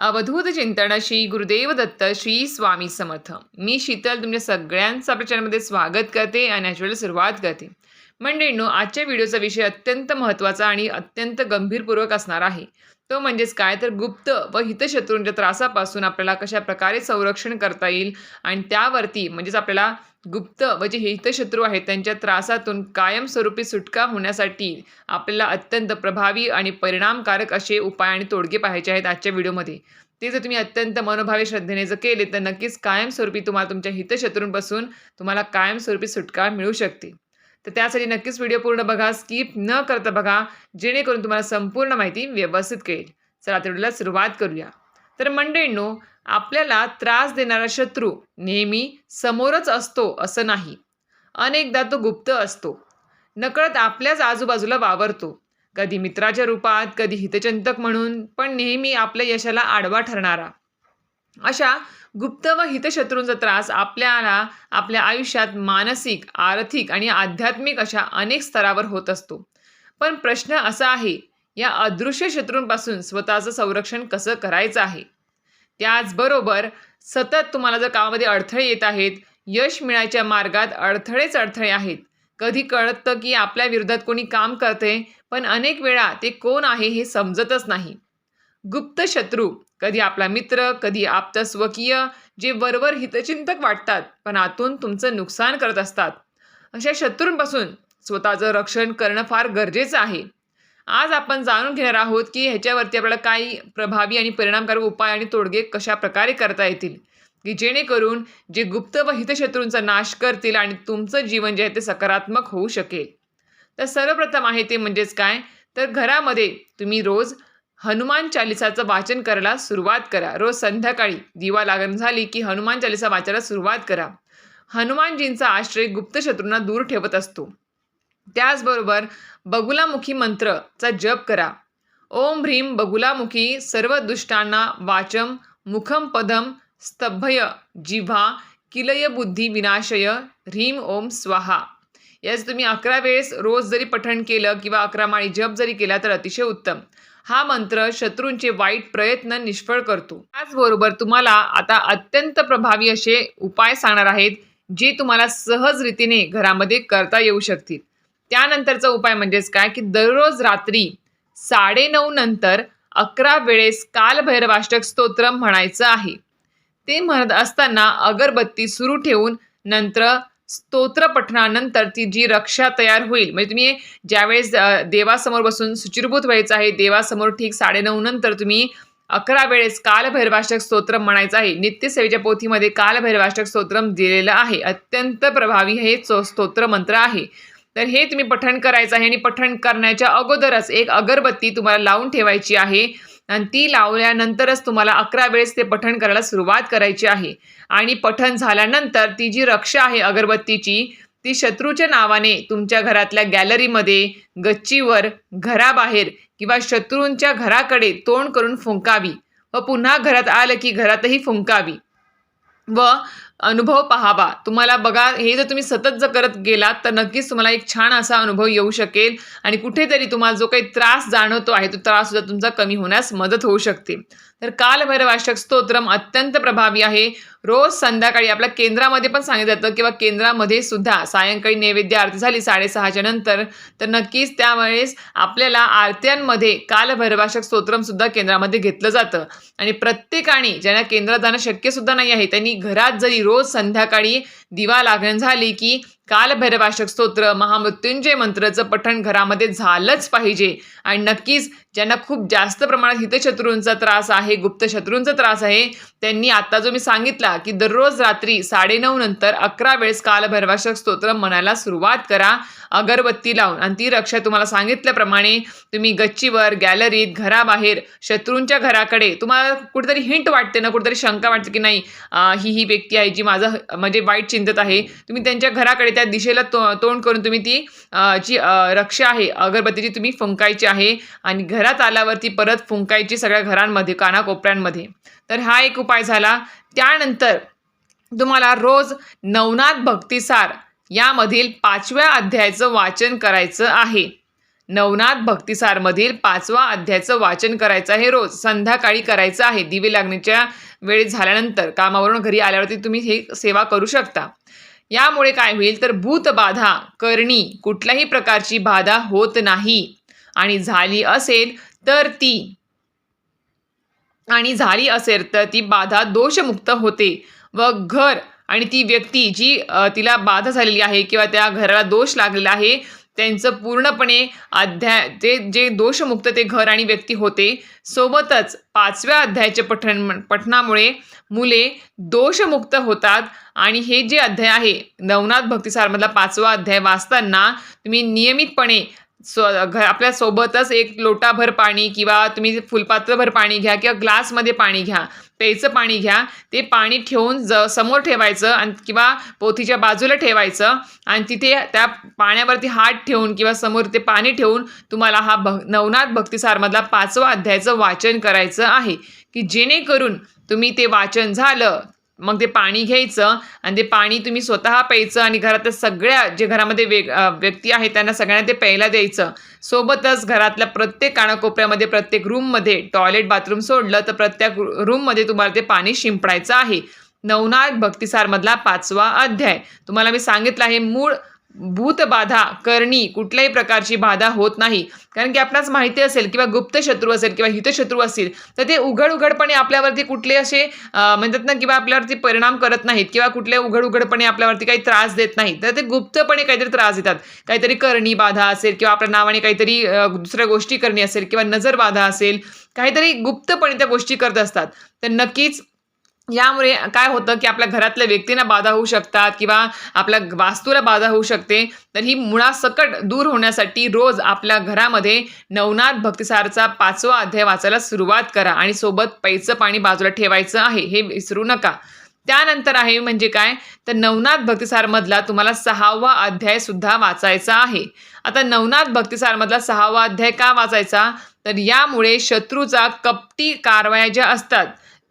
अवधूत चिंतन श्री गुरुदेव दत्त श्री स्वामी समर्थ. मी शीतल तुमच्या सगळ्यांचं आपल्या चॅनलमध्ये स्वागत करते आणि ॲक्च्युअली सुरुवात करते. मंडळींनो आजच्या व्हिडिओचा विषय अत्यंत महत्त्वाचा आणि अत्यंत गंभीरपूर्वक असणार आहे. तो म्हणजेच काय? तर गुप्त व हितशत्रूंच्या त्रासापासून आपल्याला कशा प्रकारे संरक्षण करता येईल? आणि त्यावरती म्हणजेच आपल्याला गुप्त व जे हितशत्रू आहेत त्यांच्या त्रासातून कायमस्वरूपी सुटका होण्यासाठी आपल्याला अत्यंत प्रभावी आणि परिणामकारक असे उपाय आणि तोडगे पाहायचे आहेत आजच्या व्हिडिओमध्ये. ते जर तुम्ही अत्यंत मनोभावी श्रद्धेने जर केले तर नक्कीच कायमस्वरूपी तुम्हाला तुमच्या हितशत्रूंपासून तुम्हाला कायमस्वरूपी सुटका मिळू शकते. तर त्यासाठी नक्कीच व्हिडिओ पूर्ण बघा स्किप न करता बघा जेणेकरून तुम्हाला संपूर्ण माहिती व्यवस्थित कळेल. चला तर व्हिडिओला सुरुवात करूया. तर मंडळींनो आपल्याला त्रास देणारा शत्रू नेहमी समोरच असतो असं नाही. अनेकदा तो गुप्त असतो. नकळत आपल्याच आजूबाजूला वावरतो. कधी मित्राच्या रूपात कधी हितचिंतक म्हणून पण नेहमी आपल्या यशाला आडवा ठरणारा. अशा गुप्त व हितशत्रूंचा त्रास आपल्याला आपल्या आयुष्यात मानसिक आर्थिक आणि आध्यात्मिक अशा अनेक स्तरावर होत असतो. पण प्रश्न असा आहे या अदृश्य शत्रूंपासून स्वतःचं संरक्षण कसं करायचं आहे? त्याचबरोबर सतत तुम्हाला जर कामामध्ये अडथळे येत आहेत यश मिळायच्या मार्गात अडथळेच अडथळे आहेत. कधी कळतं की आपल्या विरोधात कोणी काम करते पण अनेक वेळा ते कोण आहे हे समजतच नाही. गुप्त शत्रू कधी आपला मित्र कधी आप्त स्वकीय जे वरवर हितचिंतक वाटतात पण आतून तुमचं नुकसान करत असतात. अशा शत्रूंपासून स्वतःचं रक्षण करणं फार गरजेचं आहे. आज आपण जाणून घेणार आहोत की ह्याच्यावरती आपल्याला काही प्रभावी आणि परिणामकारक उपाय आणि तोडगे कशा प्रकारे करता येतील की जेणेकरून जे गुप्त व हितशत्रूंचा नाश करतील आणि तुमचं जीवन जे आहे ते सकारात्मक होऊ शकेल. तर सर्वप्रथम आहे ते म्हणजेच काय? तर घरामध्ये तुम्ही रोज हनुमान चालिसाचं वाचन करायला सुरुवात करा. रोज संध्याकाळी दिवा लागण झाली की हनुमान चालिसा वाचायला सुरुवात करा. हनुमानजींचा आश्रय गुप्त शत्रूंना दूर ठेवत असतो. त्याचबरोबर बगुलामुखी मंत्रचा जप करा. ओम ह्रीम बगुलामुखी सर्व दुष्टांना वाचम मुखम पदम स्तभय जिव्हा किलय बुद्धी विनाशय ह्रीम ओम स्वाहा. याचं तुम्ही अकरा वेळेस रोज जरी पठण केलं किंवा अकरा माळी जप जरी केला तर अतिशय उत्तम. हा मंत्र शत्रूंचे वाईट प्रयत्न निष्फळ करतो. त्याचबरोबर तुम्हाला आता अत्यंत प्रभावी असे उपाय सांगणार आहेत जे तुम्हाला सहज रीतीने घरामध्ये करता येऊ शकतील. त्यानंतरचा उपाय म्हणजेच काय? की दररोज रात्री साडेनऊ नंतर अकरा वेळेस कालभैरवाष्टक स्तोत्र म्हणायचं आहे. ते म्हणत असताना अगरबत्ती सुरू ठेवून नंतर स्तोत्र पठणानंतर ती जी रक्षा तयार होईल. म्हणजे तुम्ही ज्यावेळेस देवासमोर बसून सुचिरभूत व्हायचं आहे देवासमोर ठीक साडेनऊ नंतर तुम्ही अकरा वेळेस कालभैरवाष्टक स्तोत्रम म्हणायचं आहे. नित्यसेवेच्या पोथीमध्ये कालभैरवाष्टक स्तोत्रम दिलेलं आहे. अत्यंत प्रभावी हे स्तोत्र मंत्र आहे. तर हे तुम्ही पठण करायचं आहे आणि पठण करण्याच्या अगोदरच एक अगरबत्ती तुम्हाला लावून ठेवायची आहे. आणि ती लावल्यानंतरच तुम्हाला अकरा वेळेस ते पठण करायला सुरुवात करायची आहे. आणि पठण झाल्यानंतर ती जी रक्षा आहे अगरबत्तीची ती शत्रूच्या नावाने तुमच्या घरातल्या गॅलरीमध्ये गच्चीवर घराबाहेर किंवा शत्रूंच्या घराकडे तोंड करून फुंकावी. व पुन्हा घरात आलं की घरातही फुंकावी. व अनुभव पाहावा. तुम्हाला बघा हे जर तुम्ही सतत जर करत गेलात तर नक्कीच तुम्हाला एक छान असा अनुभव येऊ शकेल. आणि कुठेतरी तुम्हाला जो काही त्रास जाणवतो आहे तो त्रास सुद्धा तुमचा कमी होण्यास मदत होऊ शकते. तर कालभैरवाष्टक स्तोत्रम अत्यंत प्रभावी आहे. रोज संध्याकाळी आपल्या केंद्रामध्ये पण सांगितलं जातं किंवा केंद्रामध्ये सुद्धा सायंकाळी नैवेद्य आरती झाली साडेसहाच्या नंतर तर नक्कीच त्यावेळेस आपल्याला आरत्यांमध्ये कालभैरवाशक स्तोत्रम सुद्धा केंद्रामध्ये घेतलं जातं. आणि प्रत्येकाने ज्यांना केंद्रात जाणं शक्यसुद्धा नाही आहे त्यांनी घरात जरी रोज संध्याकाळी दिवा लागण झाली की कालभैरवाशक स्तोत्र महामृत्युंजय मंत्राचं पठण घरामध्ये झालंच पाहिजे. आणि नक्कीच ज्यांना खूप जास्त प्रमाणात हितशत्रूंचा त्रास आहे गुप्त शत्रूंचा त्रास आहे त्यांनी आता जो मी सांगितला की दररोज रात्री साडेनऊ नंतर अकरा वेळेस कालभैरवाशक स्तोत्र म्हणायला सुरुवात करा. अगरबत्ती लावून. आणि ती रक्षा तुम्हाला सांगितल्याप्रमाणे तुम्ही गच्चीवर गॅलरीत घराबाहेर शत्रूंच्या घराकडे तुम्हाला कुठेतरी हिंट वाटते ना कुठेतरी शंका वाटते की नाही ही ही व्यक्ती आहे जी माझं म्हणजे वाईट चिंतत आहे. तुम्ही त्यांच्या घराकडे त्या दिशेला तो तोंड करून तुम्ही ती जी रक्षा आहे अगरबत्तीची तुम्ही फुंकायची आहे आणि घरात आल्यावरती परत फुंकायची सगळ्या घरांमध्ये कानाकोपऱ्यांमध्ये. तर हा एक उपाय झाला. त्यानंतर तुम्हाला रोज नवनाथ भक्तिसार यामधील पाचव्या अध्यायाचं वाचन करायचं आहे. नवनाथ भक्तिसारमधील पाचवा अध्यायाचं वाचन करायचं आहे. रोज संध्याकाळी करायचं आहे. दिवे लागण्याच्या वेळेत झाल्यानंतर कामावरून घरी आल्यावरती तुम्ही हे सेवा करू शकता. यामुळे काय होईल तर भूतबाधा करणी कुठल्याही प्रकारची बाधा होत नाही. आणि झाली असेल तर ती आणि झाली असेल तर ती बाधा दोषमुक्त होते व घर आणि ती व्यक्ती जी तिला बाधा झालेली आहे किंवा त्या घराला दोष लागलेला आहे त्यांचं पूर्णपणे अध्याय ते जे दोषमुक्त ते घर आणि व्यक्ती होते सोबतच पाचव्या अध्यायाचे पठण पठणामुळे मुले दोषमुक्त होतात. आणि हे जे अध्याय आहे नवनाथ भक्तिसारमधला पाचवा अध्याय वाचताना तुम्ही नियमितपणे स्व घ आपल्यासोबतच एक लोटाभर पाणी किंवा तुम्ही फुलपात्रभर पाणी घ्या किंवा ग्लासमध्ये पाणी घ्या प्यायचं पाणी घ्या ते पाणी ठेवून ज समोर ठेवायचं आणि किंवा पोथीच्या बाजूला ठेवायचं आणि तिथे त्या पाण्यावरती हात ठेवून किंवा समोर ते पाणी ठेवून तुम्हाला हा भ नवनाथ भक्तिसारमधला पाचवा अध्यायाचं वाचन करायचं आहे. की जेणेकरून तुम्ही ते वाचन झालं मग ते पाणी घ्यायचं आणि ते पाणी तुम्ही स्वतः प्यायचं आणि घरातल्या सगळ्या जे घरामध्ये वेग व्यक्ती आहेत त्यांना सगळ्यांना ते प्यायला द्यायचं. सोबतच घरातल्या प्रत्येक कानाकोपऱ्यामध्ये प्रत्येक रूममध्ये टॉयलेट बाथरूम सोडलं तर प्रत्येक रूममध्ये तुम्हाला ते पाणी शिंपडायचं आहे. नवनाथ भक्तिसारमधला पाचवा अध्याय. तुम्हाला मी सांगितलं आहे मूळ भूतबाधा करणी कुठल्याही प्रकारची बाधा होत नाही. कारण की आपणास माहिती असेल किंवा गुप्त शत्रू असेल किंवा हितशत्रू असतील तर ते उघड उघडपणे आपल्यावरती कुठले असे म्हणतात ना किंवा आपल्यावरती परिणाम करत नाहीत किंवा कुठले उघड उघडपणे आपल्यावरती काही त्रास देत नाहीत तर ते गुप्तपणे काहीतरी त्रास देतात. काहीतरी करणी बाधा असेल किंवा आपल्या नावाने काहीतरी दुसऱ्या गोष्टी करणे असेल किंवा नजर बाधा असेल काहीतरी गुप्तपणे त्या गोष्टी करत असतात. तर नक्कीच यामुळे काय होतं की आपल्या घरातल्या व्यक्तींना बाधा होऊ शकतात किंवा आपल्या वास्तूला बाधा होऊ शकते. तर ही मुळासकट दूर होण्यासाठी रोज आपल्या घरामध्ये नवनाथ भक्तिसारचा पाचवा अध्याय वाचायला सुरुवात करा आणि सोबत पैचं पाणी बाजूला ठेवायचं आहे हे विसरू नका. त्यानंतर आहे म्हणजे काय? तर नवनाथ भक्तिसारमधला तुम्हाला सहावा अध्याय सुद्धा वाचायचा आहे. आता नवनाथ भक्तिसारमधला सहावा अध्याय का वाचायचा? तर यामुळे शत्रूचा कपटी कारवाया ज्या असतात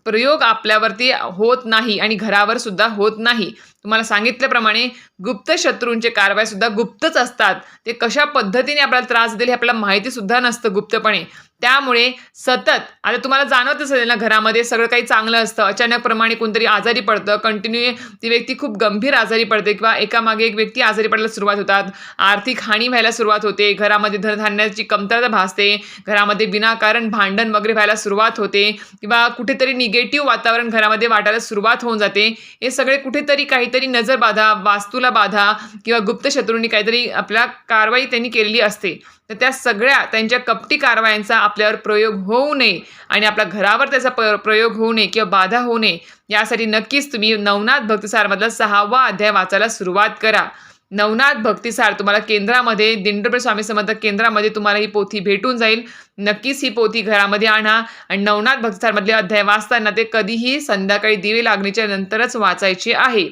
प्रयोग आपल्यावरती होत नाही आणि घरावर सुद्धा होत नाही. तुम्हाला सांगितल्याप्रमाणे गुप्त शत्रूंचे कारवाई सुद्धा गुप्तच असतात. ते कशा पद्धतीने आपल्याला त्रास देईल हे आपल्याला माहिती सुद्धा नसतं गुप्तपणे. त्यामुळे सतत आता तुम्हाला जाणवत असेल ना घरामध्ये सगळं काही चांगलं असतं अचानकप्रमाणे कोणतरी आजारी पडतं कंटिन्यू ती व्यक्ती खूप गंभीर आजारी पडते किंवा एकामागे एक व्यक्ती आजारी पडायला सुरुवात होतात. आर्थिक हानी व्हायला सुरुवात होते घरामध्ये धनधान्याची कमतरता भासते घरामध्ये विनाकारण भांडण वगैरे व्हायला सुरुवात होते किंवा कुठेतरी निगेटिव्ह वातावरण घरामध्ये वाटायला सुरुवात होऊन जाते. हे सगळे कुठेतरी काहीतरी नजर बाधा वास्तूला बाधा किंवा गुप्त शत्रूंनी काहीतरी आपल्या कारवाई त्यांनी केलेली असते. तर त्या सगळ्या त्यांच्या कपटी कारवायांचा आपल्यावर प्रयोग होऊ नये आणि आपल्या घरावर त्याचा प प्रयोग होऊ नये किंवा बाधा होऊ नये यासाठी नक्कीच तुम्ही नवनाथ भक्तिसारमधला सहावा अध्याय वाचायला सुरुवात करा. नवनाथ भक्तिसार तुम्हाला केंद्रामध्ये दिंडोबे स्वामी समर्थ केंद्रामध्ये तुम्हाला ही पोथी भेटून जाईल. नक्कीच ही पोथी घरामध्ये आणा आणि नवनाथ भक्तिसारमधले अध्याय वाचताना ते कधीही संध्याकाळी दिवे लागणीच्या नंतरच वाचायचे आहे.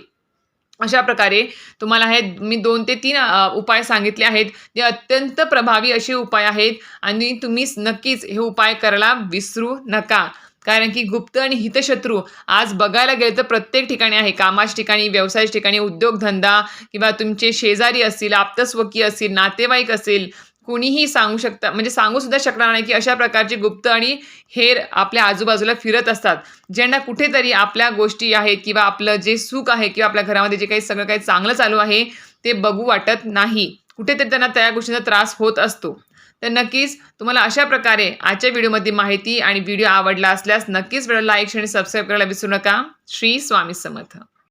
अशा प्रकारे तुम्हाला हे मी दोन ते तीन उपाय सांगितले आहेत. जे अत्यंत प्रभावी असे उपाय आहेत आणि तुम्ही नक्कीच हे उपाय करायला विसरू नका. कारण की गुप्त आणि हितशत्रू आज बघायला गेलं तर प्रत्येक ठिकाणी आहे. कामाच्या ठिकाणी व्यवसायाच्या ठिकाणी उद्योगधंदा किंवा तुमचे शेजारी असतील आप्तस्वकीय असतील नातेवाईक असेल कुणीही सांगू शकता म्हणजे सांगू सुद्धा शकणार नाही की अशा प्रकारचे गुप्त आणि हेर आपल्या आजूबाजूला फिरत असतात. ज्यांना कुठेतरी आपल्या गोष्टी आहेत किंवा आपलं जे सुख आहे किंवा आपल्या घरामध्ये जे काही सगळं काही चांगलं चालू आहे ते बघू वाटत नाही. कुठेतरी त्यांना त्या गोष्टीचा त्रास होत असतो. तर नक्कीच तुम्हाला अशा प्रकारे आजच्या व्हिडिओमध्ये माहिती आणि व्हिडिओ आवडला असल्यास नक्कीच व्हिडिओ लाईक आणि सबस्क्राईब करायला विसरू नका. श्री स्वामी समर्थ.